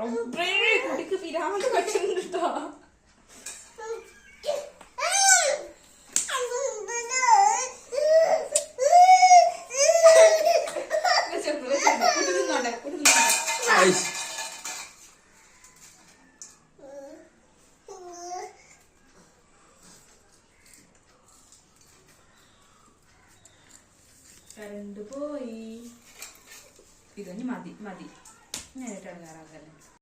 കുട്ടിക്ക് പിരാമത് കച്ചുണ്ട് കേട്ടോ. കരണ്ട് പോയി ഇതൊന്നും മതി മതി रंगारंग